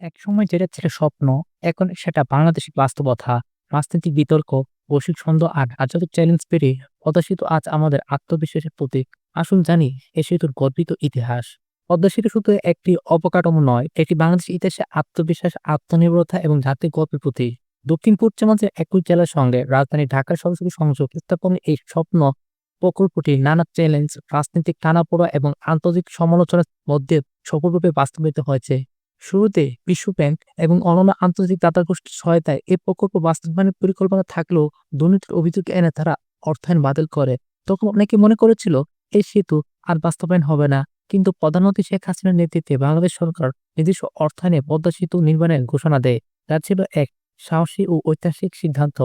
একসময় যেটা ছিল স্বপ্ন, এখন সেটা বাংলাদেশের বাস্তবতা। রাজনৈতিক বিতর্ক, বৈশ্বিক ছন্দ আর আন্তর্জাতিক চ্যালেঞ্জ পেরিয়ে পদ্মা আজ আমাদের আত্মবিশ্বাসের প্রতীক। আসুন জানি এ সেতুর গর্বিত ইতিহাস। পদ্মা শুধু একটি অবকাঠামো নয়, এটি বাংলাদেশের ইতিহাসে আত্মবিশ্বাস, আত্মনির্ভরতা এবং জাতীয় গর্বের প্রতীক। দক্ষিণ পশ্চিমাঞ্চলের একই জেলার সঙ্গে রাজধানী ঢাকার সরাসরি সংযোগ স্থাপনের এই স্বপ্ন প্রকল্পটি নানা চ্যালেঞ্জ, রাজনৈতিক টানাপোড়া এবং আন্তর্জাতিক সমালোচনার মধ্যে সফলভাবে বাস্তবায়িত হয়েছে। শুরুতে বিশ্বব্যাংক এবং অন্যান্য আন্তর্জাতিক দাতা গোষ্ঠীর সহায়তায় এই প্রকল্প বাস্তবায়নের পরিকল্পনা থাকলেও দুর্নীতির অভিযোগ এনে তারা অর্থায়ন বাতিল করে। তখন অনেকে মনে করেছিল, এই সেতু আর বাস্তবায়ন হবে না। কিন্তু প্রধানমন্ত্রী শেখ হাসিনার নেতৃত্বে বাংলাদেশ সরকার নিজস্ব অর্থায়নে পদ্মা সেতু নির্মাণের ঘোষণা দেয়। যা ছিল এক সাহসী ও ঐতিহাসিক সিদ্ধান্ত।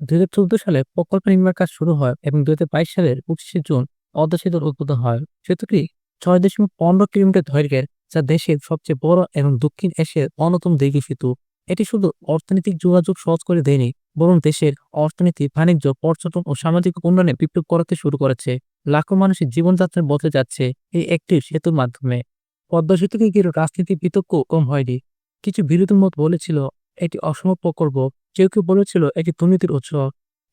দুই হাজার চৌদ্দ সালে প্রকল্প নির্মাণ কাজ শুরু হয় এবং দুই হাজার বাইশ সালের পঁচিশে জুন পদ্মা সেতুর উদ্বোধন হয়। সেতুটি ছয় দশমিক পনেরো কিলোমিটার দৈর্ঘ্যের যা দেশের সবচেয়ে বড় এবং দক্ষিণ এশিয়ার অন্যতম দীর্ঘ সেতু। এটি শুধু অর্থনৈতিক যোগাযোগ সহজ করে দেয়নি, বরং দেশের অর্থনীতি, বাণিজ্য, পর্যটন ও সামাজিক উন্নয়নে বিপ্লব করাতে শুরু করেছে। লাখো মানুষের জীবনযাত্রা বদলে যাচ্ছে এই একটি সেতুর মাধ্যমে। পদ্মা সেতুকে ঘিরে রাজনীতির বিতর্ক কম হয়নি। কিছু বিরোধী মত বলেছিল এটি অসম প্রকল্প, কেউ কেউ বলেছিল এটি দুর্নীতির উৎস।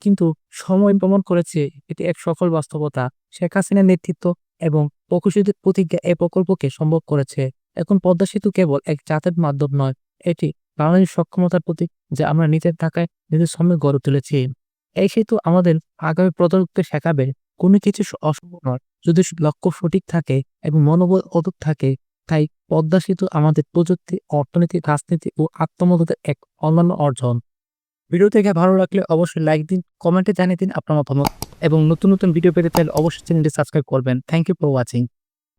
কিন্তু সময় প্রমাণ করেছে এটি এক সফল বাস্তবতা। শেখ হাসিনার নেতৃত্ব এবং প্রকৌশলীদের প্রতিজ্ঞা এই প্রকল্পকে সম্ভব করেছে। এখন পদ্মা সেতু কেবল এক যাতায়াত মাধ্যম নয়, এটি বাংলাদেশের সক্ষমতার প্রতীক যা আমরা নিজের ঢাকায় নিজের সামনে গড়ে তুলেছি। এই সেতু আমাদের আগামী প্রজন্মকে শেখাবে কোনো কিছু অসম্ভব নয় যদি লক্ষ্য সঠিক থাকে এবং মনোবল অটুট থাকে। তাই পদ্মা সেতু আমাদের প্রযুক্তি, অর্থনীতি, রাজনীতি ও আত্মমদতের এক অনন্য অর্জন। ভিডিও ভালো লাগলে অবশ্যই লাইক দিন, কমেন্টে জানিয়ে দিন আপনার মতামত এবং নতুন নতুন ভিডিও পেতে চাইলে অবশ্যই চ্যানেলটি সাবস্ক্রাইব করবেন। Thank you for watching.